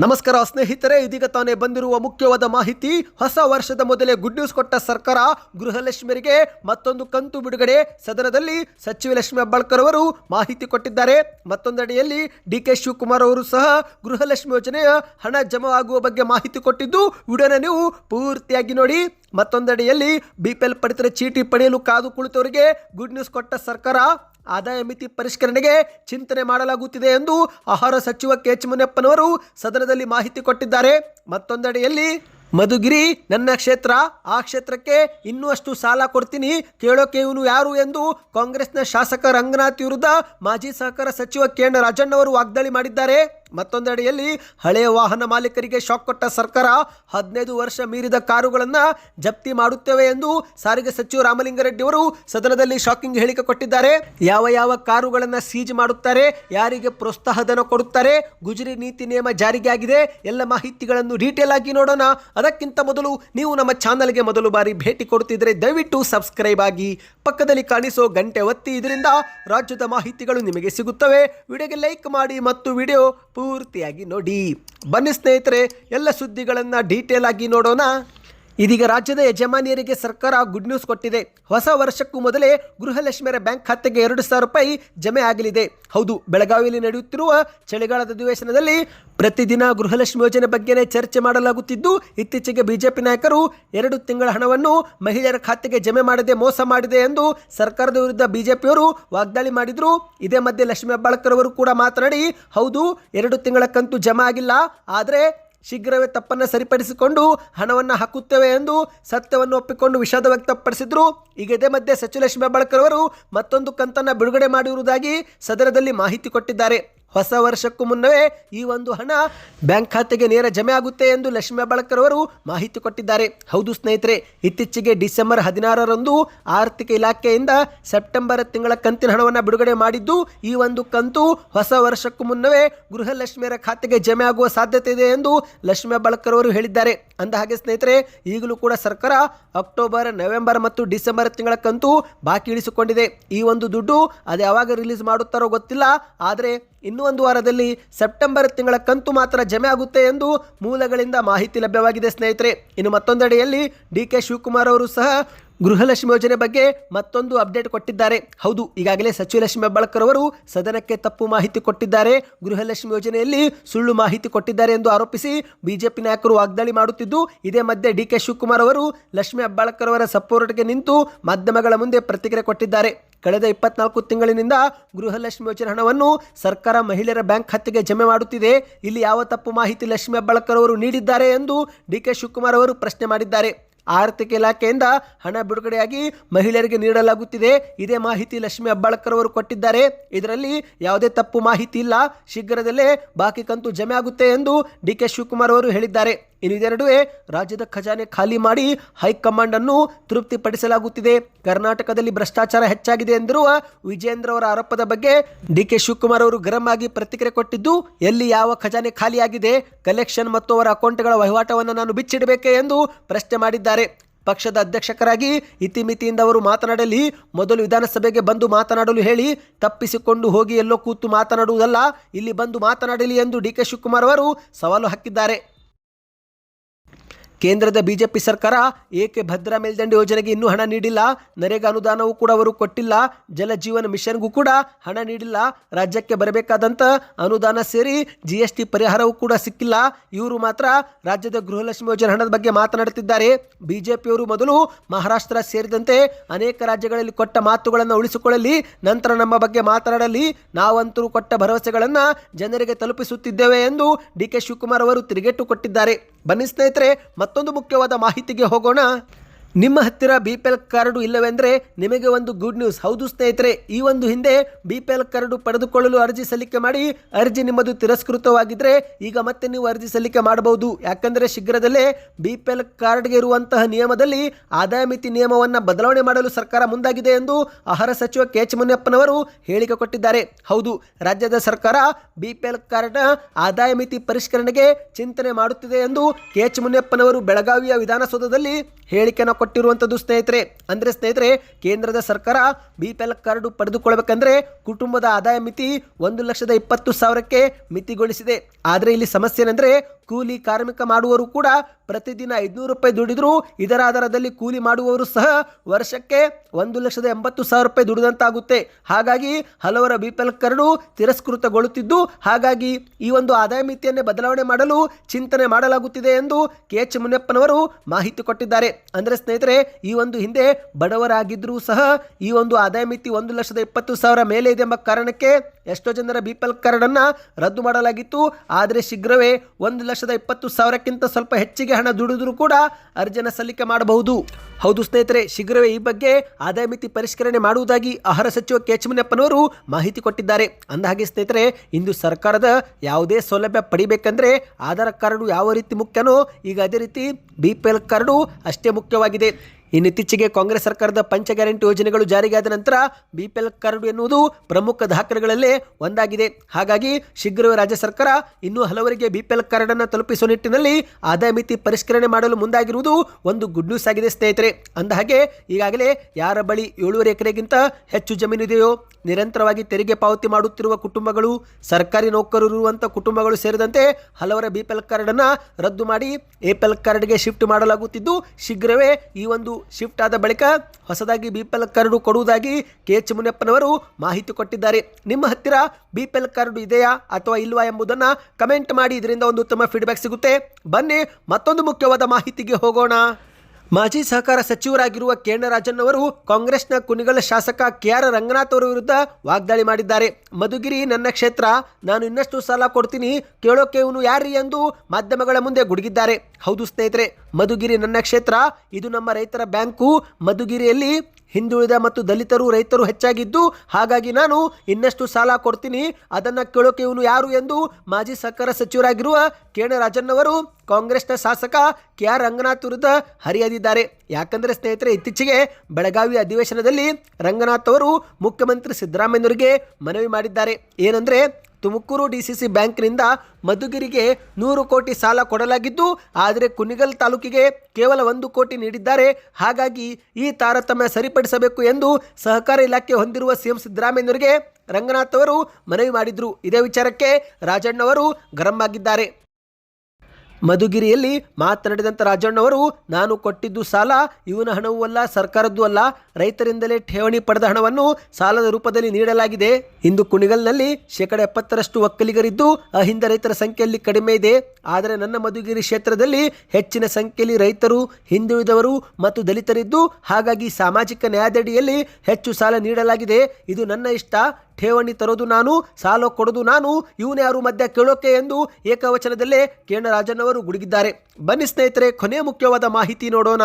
ನಮಸ್ಕಾರ ಸ್ನೇಹಿತರೆ, ಇದೀಗ ತಾನೇ ಬಂದಿರುವ ಮುಖ್ಯವಾದ ಮಾಹಿತಿ, ಹೊಸ ವರ್ಷದ ಮೊದಲೇ ಗುಡ್ ನ್ಯೂಸ್ ಕೊಟ್ಟ ಸರ್ಕಾರ ಗೃಹಲಕ್ಷ್ಮಿಯರಿಗೆ ಮತ್ತೊಂದು ಕಂತು ಬಿಡುಗಡೆ. ಸದನದಲ್ಲಿ ಸಚಿವ ಲಕ್ಷ್ಮಿ ಅಬ್ಬಾಳ್ಕರ್ ಅವರು ಮಾಹಿತಿ ಕೊಟ್ಟಿದ್ದಾರೆ. ಮತ್ತೊಂದೆಡೆಯಲ್ಲಿ ಡಿ ಕೆ ಶಿವಕುಮಾರ್ ಅವರು ಸಹ ಗೃಹಲಕ್ಷ್ಮಿ ಯೋಜನೆಯ ಹಣ ಜಮಾ ಆಗುವ ಬಗ್ಗೆ ಮಾಹಿತಿ ಕೊಟ್ಟಿದ್ದು, ವಿಡಿಯೋನ ನೀವು ಪೂರ್ತಿಯಾಗಿ ನೋಡಿ. ಮತ್ತೊಂದೆಡೆಯಲ್ಲಿ ಬಿಪಿಎಲ್ ಪಡಿತರ ಚೀಟಿ ಪಡೆಯಲು ಕಾದು ಕುಳಿತವರಿಗೆ ಗುಡ್ ನ್ಯೂಸ್ ಕೊಟ್ಟ ಸರ್ಕಾರ ಆದಾಯ ಮಿತಿ ಪರಿಷ್ಕರಣೆಗೆ ಚಿಂತನೆ ಮಾಡಲಾಗುತ್ತಿದೆ ಎಂದು ಆಹಾರ ಸಚಿವ ಕೆ ಎಚ್ ಮುನಿಯಪ್ಪನವರು ಸದನದಲ್ಲಿ ಮಾಹಿತಿ ಕೊಟ್ಟಿದ್ದಾರೆ. ಮತ್ತೊಂದೆಡೆಯಲ್ಲಿ, ಮಧುಗಿರಿ, ನನ್ನ ಕ್ಷೇತ್ರ, ಆ ಕ್ಷೇತ್ರಕ್ಕೆ ಇನ್ನೂ ಅಷ್ಟು ಸಾಲ ಕೊಡ್ತೀನಿ, ಕೇಳೋಕೆ ಇವನು ಯಾರು ಎಂದು ಕಾಂಗ್ರೆಸ್ನ ಶಾಸಕ ರಂಗನಾಥ್ ವಿರುದ್ಧ ಮಾಜಿ ಸಹಕಾರ ಸಚಿವ ಕೆ ಎನ್ ರಾಜಣ್ಣವರು ವಾಗ್ದಾಳಿ ಮಾಡಿದ್ದಾರೆ. ಮತ್ತೊಂದೆಡೆಯಲ್ಲಿ ಹಳೆಯ ವಾಹನ ಮಾಲೀಕರಿಗೆ ಶಾಕ್ ಕೊಟ್ಟ ಸರ್ಕಾರ ಹದಿನೈದು ವರ್ಷ ಮೀರಿದ ಕಾರುಗಳನ್ನು ಜಪ್ತಿ ಮಾಡುತ್ತೇವೆ ಎಂದು ಸಾರಿಗೆ ಸಚಿವ ರಾಮಲಿಂಗಾರೆಡ್ಡಿ ಅವರು ಸದನದಲ್ಲಿ ಶಾಕಿಂಗ್ ಹೇಳಿಕೆ ಕೊಟ್ಟಿದ್ದಾರೆ. ಯಾವ ಯಾವ ಕಾರುಗಳನ್ನು ಸೀಜ್ ಮಾಡುತ್ತಾರೆ, ಯಾರಿಗೆ ಪ್ರೋತ್ಸಾಹಧನ ಕೊಡುತ್ತಾರೆ, ಗುಜರಿ ನೀತಿ ನಿಯಮ ಜಾರಿಗೆ ಆಗಿದೆ, ಎಲ್ಲ ಮಾಹಿತಿಗಳನ್ನು ಡೀಟೇಲ್ ಆಗಿ ನೋಡೋಣ. ಅದಕ್ಕಿಂತ ಮೊದಲು ನೀವು ನಮ್ಮ ಚಾನಲ್ಗೆ ಮೊದಲು ಬಾರಿ ಭೇಟಿ ಕೊಡುತ್ತಿದ್ದರೆ ದಯವಿಟ್ಟು ಸಬ್ಸ್ಕ್ರೈಬ್ ಆಗಿ ಪಕ್ಕದಲ್ಲಿ ಕಾಣಿಸೋ ಗಂಟೆ ಒತ್ತಿ ಇದರಿಂದ ರಾಜ್ಯದ ಮಾಹಿತಿಗಳು ನಿಮಗೆ ಸಿಗುತ್ತವೆ. ವಿಡಿಯೋಗೆ ಲೈಕ್ ಮಾಡಿ ಮತ್ತು ವಿಡಿಯೋ ಪೂರ್ತಿಯಾಗಿ ನೋಡಿ. ಬನ್ನಿ ಸ್ನೇಹಿತರೆ ಎಲ್ಲ ಸುದ್ದಿಗಳನ್ನು ಡೀಟೇಲ್ ಆಗಿ ನೋಡೋಣ. ಇದೀಗ ರಾಜ್ಯದ ಯಜಮಾನಿಯರಿಗೆ ಸರ್ಕಾರ ಗುಡ್ ನ್ಯೂಸ್ ಕೊಟ್ಟಿದೆ. ಹೊಸ ವರ್ಷಕ್ಕೂ ಮೊದಲೇ ಗೃಹಲಕ್ಷ್ಮಿಯರ ಬ್ಯಾಂಕ್ ಖಾತೆಗೆ ಎರಡು ಸಾವಿರ ರೂಪಾಯಿ ಜಮೆ ಆಗಲಿದೆ. ಹೌದು, ಬೆಳಗಾವಿಯಲ್ಲಿ ನಡೆಯುತ್ತಿರುವ ಚಳಿಗಾಲದ ಅಧಿವೇಶನದಲ್ಲಿ ಪ್ರತಿದಿನ ಗೃಹಲಕ್ಷ್ಮಿ ಯೋಜನೆ ಬಗ್ಗೆನೇ ಚರ್ಚೆ ಮಾಡಲಾಗುತ್ತಿದ್ದು, ಇತ್ತೀಚೆಗೆ ಬಿಜೆಪಿ ನಾಯಕರು ಎರಡು ತಿಂಗಳ ಹಣವನ್ನು ಮಹಿಳೆಯರ ಖಾತೆಗೆ ಜಮೆ ಮಾಡದೆ ಮೋಸ ಮಾಡಿದೆ ಎಂದು ಸರ್ಕಾರದ ವಿರುದ್ಧ ಬಿಜೆಪಿಯವರು ವಾಗ್ದಾಳಿ ಮಾಡಿದ್ರು. ಇದೇ ಮಧ್ಯೆ ಲಕ್ಷ್ಮೀ ಹೆಬ್ಬಾಳ್ಕರ್ ಅವರು ಕೂಡ ಮಾತನಾಡಿ, ಹೌದು, ಎರಡು ತಿಂಗಳ ಕಂತು ಜಮಾ ಆಗಿಲ್ಲ, ಆದರೆ ಶೀಘ್ರವೇ ತಪ್ಪನ್ನು ಸರಿಪಡಿಸಿಕೊಂಡು ಹಣವನ್ನು ಹಾಕುತ್ತೇವೆ ಎಂದು ಸತ್ಯವನ್ನು ಒಪ್ಪಿಕೊಂಡು ವಿಷಾದ ವ್ಯಕ್ತಪಡಿಸಿದ್ರು. ಈಗ ಇದೇ ಮಧ್ಯೆ ಸಚಿವ ಲಕ್ಷ್ಮೀ ಹೆಬ್ಬಾಳ್ಕರ್ ಅವರು ಮತ್ತೊಂದು ಕಂತನ್ನು ಬಿಡುಗಡೆ ಮಾಡಿರುವುದಾಗಿ ಸದನದಲ್ಲಿ ಮಾಹಿತಿ ಕೊಟ್ಟಿದ್ದಾರೆ. ಹೊಸ ವರ್ಷಕ್ಕೂ ಮುನ್ನವೇ ಈ ಒಂದು ಹಣ ಬ್ಯಾಂಕ್ ಖಾತೆಗೆ ನೇರ ಜಮೆ ಆಗುತ್ತೆ ಎಂದು ಲಕ್ಷ್ಮೀ ಹೆಬ್ಬಾಳ್ಕರ್ ಅವರು ಮಾಹಿತಿ ಕೊಟ್ಟಿದ್ದಾರೆ. ಹೌದು ಸ್ನೇಹಿತರೆ, ಇತ್ತೀಚೆಗೆ ಡಿಸೆಂಬರ್ ಹದಿನಾರರಂದು ಆರ್ಥಿಕ ಇಲಾಖೆಯಿಂದ ಸೆಪ್ಟೆಂಬರ್ ತಿಂಗಳ ಕಂತಿನ ಹಣವನ್ನು ಬಿಡುಗಡೆ ಮಾಡಿದ್ದು, ಈ ಒಂದು ಕಂತು ಹೊಸ ವರ್ಷಕ್ಕೂ ಮುನ್ನವೇ ಗೃಹಲಕ್ಷ್ಮಿಯರ ಖಾತೆಗೆ ಜಮೆ ಆಗುವ ಸಾಧ್ಯತೆ ಇದೆ ಎಂದು ಲಕ್ಷ್ಮೀ ಹೆಬ್ಬಾಳ್ಕರ್ ಅವರು ಹೇಳಿದ್ದಾರೆ. ಅಂದ ಹಾಗೆ ಸ್ನೇಹಿತರೆ, ಈಗಲೂ ಕೂಡ ಸರ್ಕಾರ ಅಕ್ಟೋಬರ್, ನವೆಂಬರ್ ಮತ್ತು ಡಿಸೆಂಬರ್ ತಿಂಗಳ ಕಂತು ಬಾಕಿ ಇಳಿಸಿಕೊಂಡಿದೆ. ಈ ಒಂದು ದುಡ್ಡು ಅದು ಯಾವಾಗ ರಿಲೀಸ್ ಮಾಡುತ್ತಾರೋ ಗೊತ್ತಿಲ್ಲ, ಆದರೆ ಇನ್ನೂ ಒಂದು ವಾರದಲ್ಲಿ ಸೆಪ್ಟೆಂಬರ್ ತಿಂಗಳ ಕಂತು ಮಾತ್ರ ಜಮೆ ಆಗುತ್ತೆ ಎಂದು ಮೂಲಗಳಿಂದ ಮಾಹಿತಿ ಲಭ್ಯವಾಗಿದೆ, ಸ್ನೇಹಿತರೆ. ಇನ್ನು ಮತ್ತೊಂದೆಡೆಯಲ್ಲಿ ಡಿ ಕೆ ಶಿವಕುಮಾರ್ ಅವರು ಸಹ ಗೃಹಲಕ್ಷ್ಮಿ ಯೋಜನೆ ಬಗ್ಗೆ ಮತ್ತೊಂದು ಅಪ್ಡೇಟ್ ಕೊಟ್ಟಿದ್ದಾರೆ. ಹೌದು, ಈಗಾಗಲೇ ಸಚಿವ ಲಕ್ಷ್ಮಿ ಹೆಬ್ಬಾಳ್ಕರ್ ಅವರು ಸದನಕ್ಕೆ ತಪ್ಪು ಮಾಹಿತಿ ಕೊಟ್ಟಿದ್ದಾರೆ. ಗೃಹಲಕ್ಷ್ಮಿ ಯೋಜನೆಯಲ್ಲಿ ಸುಳ್ಳು ಮಾಹಿತಿ ಕೊಟ್ಟಿದ್ದಾರೆ ಎಂದು ಆರೋಪಿಸಿ ಬಿಜೆಪಿ ನಾಯಕರು ವಾಗ್ದಾಳಿ ಮಾಡುತ್ತಿದ್ದು, ಇದೇ ಮಧ್ಯೆ ಡಿ ಕೆ ಶಿವಕುಮಾರ್ ಅವರು ಲಕ್ಷ್ಮಿ ಹೆಬ್ಬಾಳ್ಕರ್ ಅವರ ಸಪೋರ್ಟ್ಗೆ ನಿಂತು ಮಾಧ್ಯಮಗಳ ಮುಂದೆ ಪ್ರತಿಕ್ರಿಯೆ ಕೊಟ್ಟಿದ್ದಾರೆ. ಕಳೆದ ಇಪ್ಪತ್ನಾಲ್ಕು ತಿಂಗಳಿನಿಂದ ಗೃಹಲಕ್ಷ್ಮಿ ಯೋಜನೆ ಹಣವನ್ನು ಸರ್ಕಾರ ಮಹಿಳೆಯರ ಬ್ಯಾಂಕ್ ಖಾತೆಗೆ ಜಮೆ ಮಾಡುತ್ತಿದೆ. ಇಲ್ಲಿ ಯಾವ ತಪ್ಪು ಮಾಹಿತಿ ಲಕ್ಷ್ಮಿ ಹೆಬ್ಬಾಳ್ಕರ್ ಅವರು ನೀಡಿದ್ದಾರೆ ಎಂದು ಡಿ ಕೆ ಶಿವಕುಮಾರ್ ಅವರು ಪ್ರಶ್ನೆ ಮಾಡಿದ್ದಾರೆ. ಆರ್ಥಿಕ ಇಲಾಖೆಯಿಂದ ಹಣ ಬಿಡುಗಡೆಯಾಗಿ ಮಹಿಳೆಯರಿಗೆ ನೀಡಲಾಗುತ್ತಿದೆ. ಇದೇ ಮಾಹಿತಿ ಲಕ್ಷ್ಮಿ ಹೆಬ್ಬಾಳ್ಕರ್ ಅವರು ಕೊಟ್ಟಿದ್ದಾರೆ. ಇದರಲ್ಲಿ ಯಾವುದೇ ತಪ್ಪು ಮಾಹಿತಿ ಇಲ್ಲ. ಶೀಘ್ರದಲ್ಲೇ ಬಾಕಿ ಕಂತು ಜಮೆ ಆಗುತ್ತೆ ಎಂದು ಡಿ ಕೆ ಶಿವಕುಮಾರ್ ಅವರು ಹೇಳಿದ್ದಾರೆ. ಇನ್ನು ಇದೆರಡುವೆ ರಾಜ್ಯದ ಖಜಾನೆ ಖಾಲಿ ಮಾಡಿ ಹೈಕಮಾಂಡ್ ಅನ್ನು ತೃಪ್ತಿಪಡಿಸಲಾಗುತ್ತಿದೆ. ಕರ್ನಾಟಕದಲ್ಲಿ ಭ್ರಷ್ಟಾಚಾರ ಹೆಚ್ಚಾಗಿದೆ ಎಂದಿರುವ ವಿಜೇಂದ್ರ ಅವರ ಆರೋಪದ ಬಗ್ಗೆ ಡಿ ಕೆ ಶಿವಕುಮಾರ್ ಅವರು ಗರಂ ಆಗಿ ಪ್ರತಿಕ್ರಿಯೆ ಕೊಟ್ಟಿದ್ದು, ಎಲ್ಲಿ ಯಾವ ಖಜಾನೆ ಖಾಲಿಯಾಗಿದೆ, ಕಲೆಕ್ಷನ್ ಮತ್ತು ಅವರ ಅಕೌಂಟ್ಗಳ ವಹಿವಾಟವನ್ನು ನಾನು ಬಿಚ್ಚಿಡಬೇಕೆ ಎಂದು ಪ್ರಶ್ನೆ ಮಾಡಿದ್ದಾರೆ. ಪಕ್ಷದ ಅಧ್ಯಕ್ಷಕರಾಗಿ ಇತಿಮಿತಿಯಿಂದ ಅವರು ಮಾತನಾಡಲಿ, ಮೊದಲು ವಿಧಾನಸಭೆಗೆ ಬಂದು ಮಾತನಾಡಲು ಹೇಳಿ, ತಪ್ಪಿಸಿಕೊಂಡು ಹೋಗಿ ಎಲ್ಲೋ ಕೂತು ಮಾತನಾಡುವುದಲ್ಲ, ಇಲ್ಲಿ ಬಂದು ಮಾತನಾಡಲಿ ಎಂದು ಡಿ ಕೆ ಶಿವಕುಮಾರ್ ಅವರು ಸವಾಲು ಹಾಕಿದ್ದಾರೆ. ಕೇಂದ್ರದ ಬಿಜೆಪಿ ಸರ್ಕಾರ ಏಕೆ ಭದ್ರಾ ಮೇಲ್ದಂಡೆ ಯೋಜನೆಗೆ ಇನ್ನೂ ಹಣ ನೀಡಿಲ್ಲ? ನರೇಗಾ ಅನುದಾನವೂ ಕೂಡ ಅವರು ಕೊಟ್ಟಿಲ್ಲ. ಜಲಜೀವನ ಮಿಷನ್ಗೂ ಕೂಡ ಹಣ ನೀಡಿಲ್ಲ. ರಾಜ್ಯಕ್ಕೆ ಬರಬೇಕಾದಂಥ ಅನುದಾನ ಸೇರಿ ಜಿ ಎಸ್ ಟಿ ಪರಿಹಾರವೂ ಕೂಡ ಸಿಕ್ಕಿಲ್ಲ. ಇವರು ಮಾತ್ರ ರಾಜ್ಯದ ಗೃಹಲಕ್ಷ್ಮಿ ಯೋಜನೆ ಹಣದ ಬಗ್ಗೆ ಮಾತನಾಡುತ್ತಿದ್ದಾರೆ. ಬಿಜೆಪಿಯವರು ಮೊದಲು ಮಹಾರಾಷ್ಟ್ರ ಸೇರಿದಂತೆ ಅನೇಕ ರಾಜ್ಯಗಳಲ್ಲಿ ಕೊಟ್ಟ ಮಾತುಗಳನ್ನು ಉಳಿಸಿಕೊಳ್ಳಲಿ, ನಂತರ ನಮ್ಮ ಬಗ್ಗೆ ಮಾತನಾಡಲಿ. ನಾವಂತರೂ ಕೊಟ್ಟ ಭರವಸೆಗಳನ್ನು ಜನರಿಗೆ ತಲುಪಿಸುತ್ತಿದ್ದೇವೆ ಎಂದು ಡಿ ಕೆ ಶಿವಕುಮಾರ್ ಅವರು ತಿರುಗೇಟು ಕೊಟ್ಟಿದ್ದಾರೆ. ಬನ್ನಿ ಸ್ನೇಹಿತರೆ ಮತ್ತೊಂದು ಮುಖ್ಯವಾದ ಮಾಹಿತಿಗೆ ಹೋಗೋಣ. ನಿಮ್ಮ ಹತ್ತಿರ ಬಿ ಪಿ ಎಲ್ ಕಾರ್ಡು ಇಲ್ಲವೆಂದರೆ ನಿಮಗೆ ಒಂದು ಗುಡ್ ನ್ಯೂಸ್ ಹೌದು ಸ್ನೇಹಿತರೆ, ಈ ಒಂದು ಹಿಂದೆ ಬಿ ಪಿ ಎಲ್ ಕಾರ್ಡು ಪಡೆದುಕೊಳ್ಳಲು ಅರ್ಜಿ ಸಲ್ಲಿಕೆ ಮಾಡಿ ಅರ್ಜಿ ನಿಮ್ಮದು ತಿರಸ್ಕೃತವಾಗಿದ್ದರೆ ಈಗ ಮತ್ತೆ ನೀವು ಅರ್ಜಿ ಸಲ್ಲಿಕೆ ಮಾಡಬಹುದು. ಯಾಕಂದರೆ ಶೀಘ್ರದಲ್ಲೇ ಬಿ ಪಿ ಎಲ್ ಕಾರ್ಡ್ಗೆ ಇರುವಂತಹ ನಿಯಮದಲ್ಲಿ ಆದಾಯ ಮಿತಿ ನಿಯಮವನ್ನು ಬದಲಾವಣೆ ಮಾಡಲು ಸರ್ಕಾರ ಮುಂದಾಗಿದೆ ಎಂದು ಆಹಾರ ಸಚಿವ ಕೆ ಎಚ್ ಮುನಿಯಪ್ಪನವರು ಹೇಳಿಕೆ ಕೊಟ್ಟಿದ್ದಾರೆ. ಹೌದು, ರಾಜ್ಯದ ಸರ್ಕಾರ ಬಿ ಪಿ ಎಲ್ ಕಾರ್ಡ್ನ ಆದಾಯ ಮಿತಿ ಪರಿಷ್ಕರಣೆಗೆ ಚಿಂತನೆ ಮಾಡುತ್ತಿದೆ ಎಂದು ಕೆ ಎಚ್ ಮುನಿಯಪ್ಪನವರು ಬೆಳಗಾವಿಯ ವಿಧಾನಸೌಧದಲ್ಲಿ ಹೇಳಿಕೆಯನ್ನು ಕೊಟ್ಟಿರುವಂಥದ್ದು ಸ್ನೇಹಿತರೆ. ಅಂದರೆ ಸ್ನೇಹಿತರೆ, ಕೇಂದ್ರದ ಸರ್ಕಾರ ಬಿ ಪಿ ಎಲ್ ಕಾರ್ಡು ಪಡೆದುಕೊಳ್ಬೇಕಂದ್ರೆ ಕುಟುಂಬದ ಆದಾಯ ಮಿತಿ ಒಂದು ಲಕ್ಷದ ಇಪ್ಪತ್ತು ಸಾವಿರಕ್ಕೆ ಮಿತಿಗೊಳಿಸಿದೆ. ಆದರೆ ಇಲ್ಲಿ ಸಮಸ್ಯೆ ಏನಂದರೆ ಕೂಲಿ ಕಾರ್ಮಿಕ ಮಾಡುವವರು ಕೂಡ ಪ್ರತಿದಿನ ಐದುನೂರು ರೂಪಾಯಿ ದುಡಿದ್ರು ಇದರ ಆಧಾರದಲ್ಲಿ ಕೂಲಿ ಮಾಡುವವರು ಸಹ ವರ್ಷಕ್ಕೆ ಒಂದು ಲಕ್ಷದ ಎಂಬತ್ತು ಸಾವಿರ ರೂಪಾಯಿ ದುಡಿದಂತಾಗುತ್ತೆ. ಹಾಗಾಗಿ ಹಲವರ ಬಿ ಪಿ ಎಲ್ ಕರಡು ತಿರಸ್ಕೃತಗೊಳ್ಳುತ್ತಿದ್ದು, ಹಾಗಾಗಿ ಈ ಒಂದು ಆದಾಯ ಮಿತಿಯನ್ನೇ ಬದಲಾವಣೆ ಮಾಡಲು ಚಿಂತನೆ ಮಾಡಲಾಗುತ್ತಿದೆ ಎಂದು ಕೆ ಎಚ್ ಮುನಿಯಪ್ಪನವರು ಮಾಹಿತಿ ಕೊಟ್ಟಿದ್ದಾರೆ. ಅಂದರೆ ಸ್ನೇಹಿತರೆ, ಈ ಒಂದು ಹಿಂದೆ ಬಡವರಾಗಿದ್ದರೂ ಸಹ ಈ ಒಂದು ಆದಾಯ ಮಿತಿ ಒಂದು ಲಕ್ಷದ ಇಪ್ಪತ್ತು ಸಾವಿರ ಮೇಲೆ ಇದೆ ಎಂಬ ಕಾರಣಕ್ಕೆ ಎಷ್ಟೋ ಜನರ ಬಿ ಪಿ ಎಲ್ ಕಾರ್ಡನ್ನು ರದ್ದು ಮಾಡಲಾಗಿತ್ತು. ಆದರೆ ಶೀಘ್ರವೇ ಒಂದು ಲಕ್ಷದ ಇಪ್ಪತ್ತು ಸಾವಿರಕ್ಕಿಂತ ಸ್ವಲ್ಪ ಹೆಚ್ಚಿಗೆ ಹಣ ದುಡಿದ್ರೂ ಕೂಡ ಅರ್ಜನ ಸಲ್ಲಿಕೆ ಮಾಡಬಹುದು. ಹೌದು ಸ್ನೇಹಿತರೆ, ಶೀಘ್ರವೇ ಈ ಬಗ್ಗೆ ಆದಾಯ ಮಿತಿ ಪರಿಷ್ಕರಣೆ ಮಾಡುವುದಾಗಿ ಆಹಾರ ಸಚಿವ ಕೆ ಎಚ್ ಮಾಹಿತಿ ಕೊಟ್ಟಿದ್ದಾರೆ. ಅಂದಹಾಗೆ ಸ್ನೇಹಿತರೆ, ಇಂದು ಸರ್ಕಾರದ ಯಾವುದೇ ಸೌಲಭ್ಯ ಪಡಿಬೇಕಂದ್ರೆ ಆಧಾರ್ ಕಾರ್ಡು ಯಾವ ರೀತಿ ಮುಖ್ಯನೋ, ಈಗ ಅದೇ ರೀತಿ ಬಿ ಪಿ ಎಲ್ ಕಾರ್ಡು ಅಷ್ಟೇ ಮುಖ್ಯವಾಗಿದೆ. ಇನ್ನು ಇತ್ತೀಚೆಗೆ ಕಾಂಗ್ರೆಸ್ ಸರ್ಕಾರದ ಪಂಚ ಗ್ಯಾರಂಟಿ ಯೋಜನೆಗಳು ಜಾರಿಗಾದ ನಂತರ ಬಿಪಿಎಲ್ ಕಾರ್ಡ್ ಎನ್ನುವುದು ಪ್ರಮುಖ ದಾಖಲೆಗಳಲ್ಲೇ ಒಂದಾಗಿದೆ. ಹಾಗಾಗಿ ಶೀಘ್ರವೇ ರಾಜ್ಯ ಸರ್ಕಾರ ಇನ್ನೂ ಹಲವರಿಗೆ ಬಿಪಿಎಲ್ ಕಾರ್ಡ್ ಅನ್ನು ತಲುಪಿಸುವ ನಿಟ್ಟಿನಲ್ಲಿ ಆದಾಯ ಮಿತಿ ಪರಿಷ್ಕರಣೆ ಮಾಡಲು ಮುಂದಾಗಿರುವುದು ಒಂದು ಗುಡ್ ನ್ಯೂಸ್ ಆಗಿದೆ ಸ್ನೇಹಿತರೆ. ಅಂದಹಾಗೆ ಈಗಾಗಲೇ ಯಾರ ಬಳಿ ಏಳೂವರೆ ಎಕರೆಗಿಂತ ಹೆಚ್ಚು ಜಮೀನು ಇದೆಯೋ ನಿರಂತರವಾಗಿ ತೆರಿಗೆ ಪಾವತಿ ಮಾಡುತ್ತಿರುವ ಕುಟುಂಬಗಳು, ಸರ್ಕಾರಿ ನೌಕರರು ಇರುವಂಥ ಕುಟುಂಬಗಳು ಸೇರಿದಂತೆ ಹಲವರ ಬಿ ಪಿ ಎಲ್ ಕಾರ್ಡನ್ನು ರದ್ದು ಮಾಡಿ ಎ ಪಿ ಎಲ್ ಕಾರ್ಡ್ಗೆ ಶಿಫ್ಟ್ ಮಾಡಲಾಗುತ್ತಿದ್ದು, ಶೀಘ್ರವೇ ಈ ಒಂದು ಶಿಫ್ಟ್ ಆದ ಬಳಿಕ ಹೊಸದಾಗಿ ಬಿ ಪಿ ಎಲ್ ಕಾರ್ಡು ಕೊಡುವುದಾಗಿ ಕೆ ಎಚ್ ಮುನಿಯಪ್ಪನವರು ಮಾಹಿತಿ ಕೊಟ್ಟಿದ್ದಾರೆ. ನಿಮ್ಮ ಹತ್ತಿರ ಬಿ ಪಿ ಎಲ್ ಕಾರ್ಡು ಇದೆಯಾ ಅಥವಾ ಇಲ್ವಾ ಎಂಬುದನ್ನು ಕಮೆಂಟ್ ಮಾಡಿ, ಇದರಿಂದ ಒಂದು ಉತ್ತಮ ಫೀಡ್ಬ್ಯಾಕ್ ಸಿಗುತ್ತೆ. ಬನ್ನಿ ಮತ್ತೊಂದು ಮುಖ್ಯವಾದ ಮಾಹಿತಿಗೆ ಹೋಗೋಣ. ಮಾಜಿ ಸಹಕಾರ ಸಚಿವರಾಗಿರುವ ಕೇಣರಾಜನ್ ಅವರು ಕಾಂಗ್ರೆಸ್ನ ಕುನಿಗಳ ಶಾಸಕ ಕೆ ಆರ್ ರಂಗನಾಥ್ ಅವರ ವಿರುದ್ಧ ವಾಗ್ದಾಳಿ ಮಾಡಿದ್ದಾರೆ. ಮಧುಗಿರಿ ನನ್ನ ಕ್ಷೇತ್ರ, ನಾನು ಇನ್ನಷ್ಟು ಸಾಲ ಕೊಡ್ತೀನಿ, ಕೇಳೋಕೆ ಇವನು ಯಾರ್ರಿ ಎಂದು ಮಾಧ್ಯಮಗಳ ಮುಂದೆ ಗುಡುಗಿದ್ದಾರೆ. ಹೌದು ಸ್ನೇಹಿತರೆ, ಮಧುಗಿರಿ ನನ್ನ ಕ್ಷೇತ್ರ, ಇದು ನಮ್ಮ ರೈತರ ಬ್ಯಾಂಕು. ಮಧುಗಿರಿಯಲ್ಲಿ ಹಿಂದುಳಿದ ಮತ್ತು ದಲಿತರು ರೈತರು ಹೆಚ್ಚಾಗಿದ್ದು, ಹಾಗಾಗಿ ನಾನು ಇನ್ನಷ್ಟು ಸಾಲ ಕೊಡ್ತೀನಿ, ಅದನ್ನು ಕೇಳೋಕೆ ಇವನು ಯಾರು ಎಂದು ಮಾಜಿ ಸಹಕಾರ ಸಚಿವರಾಗಿರುವ ಕೇಣರಾಜನ್ ರಾಜಣ್ಣವರು ಕಾಂಗ್ರೆಸ್ನ ಶಾಸಕ ಕೆ ಆರ್ ರಂಗನಾಥ್ ವಿರುದ್ಧ ಹರಿಯದಿದ್ದಾರೆ. ಯಾಕಂದರೆ ಸ್ನೇಹಿತರೆ, ಇತ್ತೀಚೆಗೆ ಬೆಳಗಾವಿ ಅಧಿವೇಶನದಲ್ಲಿ ರಂಗನಾಥ್ ಅವರು ಮುಖ್ಯಮಂತ್ರಿ ಸಿದ್ದರಾಮಯ್ಯನವರಿಗೆ ಮನವಿ ಮಾಡಿದ್ದಾರೆ. ಏನಂದರೆ, ತುಮಕೂರು ಡಿ ಸಿ ಸಿ ಬ್ಯಾಂಕ್ನಿಂದ ಮಧುಗಿರಿಗೆ ನೂರು ಕೋಟಿ ಸಾಲ ಕೊಡಲಾಗಿದ್ದು, ಆದರೆ ಕುಣಿಗಲ್ ತಾಲೂಕಿಗೆ ಕೇವಲ ಒಂದು ಕೋಟಿ ನೀಡಿದ್ದಾರೆ. ಹಾಗಾಗಿ ಈ ತಾರತಮ್ಯ ಸರಿಪಡಿಸಬೇಕು ಎಂದು ಸಹಕಾರ ಇಲಾಖೆ ಹೊಂದಿರುವ ಸಿಎಂ ಸಿದ್ದರಾಮಯ್ಯನವರಿಗೆ ರಂಗನಾಥ್ ಅವರು ಮನವಿ ಮಾಡಿದರು. ಇದೇ ವಿಚಾರಕ್ಕೆ ರಾಜಣ್ಣವರು ಗರಂ ಆಗಿದ್ದಾರೆ. ಮಧುಗಿರಿಯಲ್ಲಿ ಮಾತನಾಡಿದಂಥ ರಾಜಣ್ಣವರು, ನಾನು ಕೊಟ್ಟಿದ್ದು ಸಾಲ, ಇವನ ಹಣವೂ ಅಲ್ಲ, ಸರ್ಕಾರದ್ದು ಅಲ್ಲ, ರೈತರಿಂದಲೇ ಠೇವಣಿ ಪಡೆದ ಹಣವನ್ನು ಸಾಲದ ರೂಪದಲ್ಲಿ ನೀಡಲಾಗಿದೆ. ಇಂದು ಕುಣಿಗಲ್ನಲ್ಲಿ ಶೇಕಡ ಎಪ್ಪತ್ತರಷ್ಟು ಒಕ್ಕಲಿಗರಿದ್ದು, ಅಹಿಂದ ರೈತರ ಸಂಖ್ಯೆಯಲ್ಲಿ ಕಡಿಮೆ ಇದೆ. ಆದರೆ ನನ್ನ ಮಧುಗಿರಿ ಕ್ಷೇತ್ರದಲ್ಲಿ ಹೆಚ್ಚಿನ ಸಂಖ್ಯೆಯಲ್ಲಿ ರೈತರು, ಹಿಂದುಳಿದವರು ಮತ್ತು ದಲಿತರಿದ್ದು, ಹಾಗಾಗಿ ಸಾಮಾಜಿಕ ನ್ಯಾಯದಡಿಯಲ್ಲಿ ಹೆಚ್ಚು ಸಾಲ ನೀಡಲಾಗಿದೆ. ಇದು ನನ್ನ ಇಷ್ಟ. ಠೇವಣಿ ತರೋದು ನಾನು, ಸಾಲ ಕೊಡೋದು ನಾನು ಇವನ್ಯಾರು ಮಧ್ಯ ಕೇಳೋಕೆ ಎಂದು ಏಕವಚನದಲ್ಲೇ ಕೇಣರಾಜನವರು ಗುಡುಗಿದ್ದಾರೆ. ಬನ್ನಿ ಸ್ನೇಹಿತರೆ, ಕೊನೆಯ ಮುಖ್ಯವಾದ ಮಾಹಿತಿ ನೋಡೋಣ.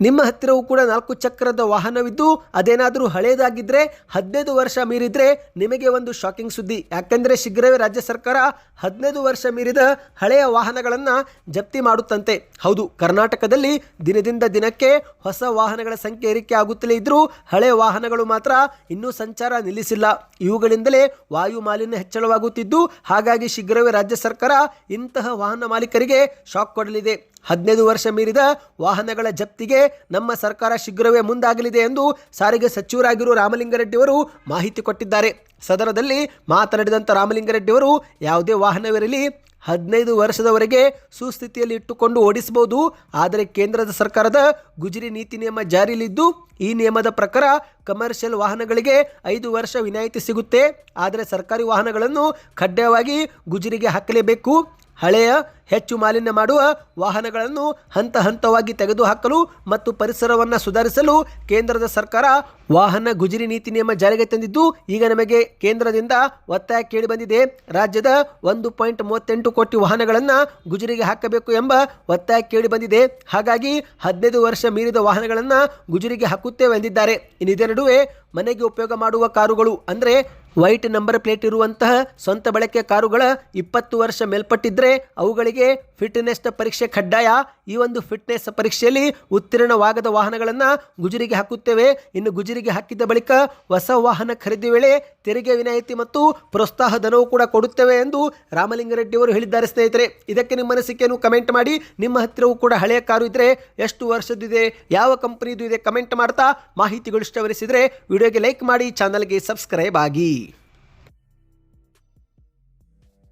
ನಿಮ್ಮ ಹತ್ತಿರವೂ ಕೂಡ ನಾಲ್ಕು ಚಕ್ರದ ವಾಹನವಿದ್ದು, ಅದೇನಾದರೂ ಹಳೆಯದಾಗಿದ್ದರೆ ಹದಿನೈದು ವರ್ಷ ಮೀರಿದರೆ ನಿಮಗೆ ಒಂದು ಶಾಕಿಂಗ್ ಸುದ್ದಿ. ಯಾಕೆಂದರೆ ಶೀಘ್ರವೇ ರಾಜ್ಯ ಸರ್ಕಾರ ಹದಿನೈದು ವರ್ಷ ಮೀರಿದ ಹಳೆಯ ವಾಹನಗಳನ್ನು ಜಪ್ತಿ ಮಾಡುತ್ತಂತೆ. ಹೌದು, ಕರ್ನಾಟಕದಲ್ಲಿ ದಿನದಿಂದ ದಿನಕ್ಕೆ ಹೊಸ ವಾಹನಗಳ ಸಂಖ್ಯೆ ಏರಿಕೆ ಆಗುತ್ತಲೇ ಇದ್ದರೂ ಹಳೆಯ ವಾಹನಗಳು ಮಾತ್ರ ಇನ್ನೂ ಸಂಚಾರ ನಿಲ್ಲಿಸಿಲ್ಲ. ಇವುಗಳಿಂದಲೇ ವಾಯು ಮಾಲಿನ್ಯ ಹೆಚ್ಚಳವಾಗುತ್ತಿದ್ದು, ಹಾಗಾಗಿ ಶೀಘ್ರವೇ ರಾಜ್ಯ ಸರ್ಕಾರ ಇಂತಹ ವಾಹನ ಮಾಲೀಕರಿಗೆ ಶಾಕ್ ಕೊಡಲಿದೆ. ಹದಿನೈದು ವರ್ಷ ಮೀರಿದ ವಾಹನಗಳ ಜಪ್ತಿಗೆ ನಮ್ಮ ಸರ್ಕಾರ ಶೀಘ್ರವೇ ಮುಂದಾಗಲಿದೆ ಎಂದು ಸಾರಿಗೆ ಸಚಿವರಾಗಿರುವ ರಾಮಲಿಂಗಾರೆಡ್ಡಿ ಅವರು ಮಾಹಿತಿ ಕೊಟ್ಟಿದ್ದಾರೆ. ಸದನದಲ್ಲಿ ಮಾತನಾಡಿದಂಥ ರಾಮಲಿಂಗಾರೆಡ್ಡಿ ಅವರು ಯಾವುದೇ ವಾಹನವಿರಲಿ ಹದಿನೈದು ವರ್ಷದವರೆಗೆ ಸುಸ್ಥಿತಿಯಲ್ಲಿ ಇಟ್ಟುಕೊಂಡು ಓಡಿಸಬಹುದು. ಆದರೆ ಕೇಂದ್ರದ ಸರ್ಕಾರದ ಗುಜರಿ ನೀತಿ ನಿಯಮ ಜಾರಿಯಲ್ಲಿದ್ದು, ಈ ನಿಯಮದ ಪ್ರಕಾರ ಕಮರ್ಷಿಯಲ್ ವಾಹನಗಳಿಗೆ ಐದು ವರ್ಷ ವಿನಾಯಿತಿ ಸಿಗುತ್ತೆ. ಆದರೆ ಸರ್ಕಾರಿ ವಾಹನಗಳನ್ನು ಕಡ್ಡಾಯವಾಗಿ ಗುಜರಿಗೆ ಹಾಕಲೇಬೇಕು. ಹಳೆಯ ಹೆಚ್ಚು ಮಾಲಿನ್ಯ ಮಾಡುವ ವಾಹನಗಳನ್ನು ಹಂತ ಹಂತವಾಗಿ ತೆಗೆದುಹಾಕಲು ಮತ್ತು ಪರಿಸರವನ್ನು ಸುಧಾರಿಸಲು ಕೇಂದ್ರದ ಸರ್ಕಾರ ವಾಹನ ಗುಜರಿ ನೀತಿ ನಿಯಮ ಜಾರಿಗೆ ತಂದಿದ್ದು, ಈಗ ನಮಗೆ ಕೇಂದ್ರದಿಂದ ಒತ್ತಾಯ ಕೇಳಿಬಂದಿದೆ. ರಾಜ್ಯದ ಒಂದು ಪಾಯಿಂಟ್ ಮೂವತ್ತೆಂಟು ಕೋಟಿ ವಾಹನಗಳನ್ನು ಗುಜರಿಗೆ ಹಾಕಬೇಕು ಎಂಬ ಒತ್ತಾಯ ಕೇಳಿಬಂದಿದೆ. ಹಾಗಾಗಿ ಹದಿನೈದು ವರ್ಷ ಮೀರಿದ ವಾಹನಗಳನ್ನು ಗುಜರಿಗೆ ಹಾಕುತ್ತೇವೆ ಎಂದಿದ್ದಾರೆ. ಇನ್ನು ಇದರ ನಡುವೆ ಮನೆಗೆ ಉಪಯೋಗ ಮಾಡುವ ಕಾರುಗಳು ಅಂದರೆ ವೈಟ್ ನಂಬರ್ ಪ್ಲೇಟ್ ಇರುವಂತಹ ಸ್ವಂತ ಬಳಕೆ ಕಾರುಗಳ ಇಪ್ಪತ್ತು ವರ್ಷ ಮೇಲ್ಪಟ್ಟಿದ್ರೆ ಅವುಗಳಿಗೆ ಫಿಟ್ನೆಸ್ ಪರೀಕ್ಷೆ ಕಡ್ಡಾಯ. ಈ ಒಂದು ಫಿಟ್ನೆಸ್ ಪರೀಕ್ಷೆಯಲ್ಲಿ ಉತ್ತೀರ್ಣವಾಗದ ವಾಹನಗಳನ್ನು ಗುಜರಿಗೆ ಹಾಕುತ್ತೇವೆ. ಇನ್ನು ಗುಜರಿಗೆ ಹಾಕಿದ ಬಳಿಕ ಹೊಸ ವಾಹನ ಖರೀದಿ ವೇಳೆ ತೆರಿಗೆ ವಿನಾಯಿತಿ ಮತ್ತು ಪ್ರೋತ್ಸಾಹ ಧನವು ಕೂಡ ಕೊಡುತ್ತೇವೆ ಎಂದು ರಾಮಲಿಂಗರೆಡ್ಡಿ ಅವರು ಹೇಳಿದ್ದಾರೆ ಸ್ನೇಹಿತರೆ. ಇದಕ್ಕೆ ನಿಮ್ಮ ಅನಿಸಿಕೆಯನ್ನು ಕಮೆಂಟ್ ಮಾಡಿ. ನಿಮ್ಮ ಹತ್ತಿರವೂ ಕೂಡ ಹಳೆಯ ಕಾರು ಇದ್ದರೆ ಎಷ್ಟು ವರ್ಷದಿದೆ ಯಾವ ಕಂಪನಿದು ಇದೆ ಕಮೆಂಟ್ ಮಾಡ್ತಾ ಮಾಹಿತಿಗಳು ಇಷ್ಟವರಿಸಿದರೆ ವಿಡಿಯೋಗೆ ಲೈಕ್ ಮಾಡಿ, ಚಾನಲ್ಗೆ ಸಬ್ಸ್ಕ್ರೈಬ್ ಆಗಿ.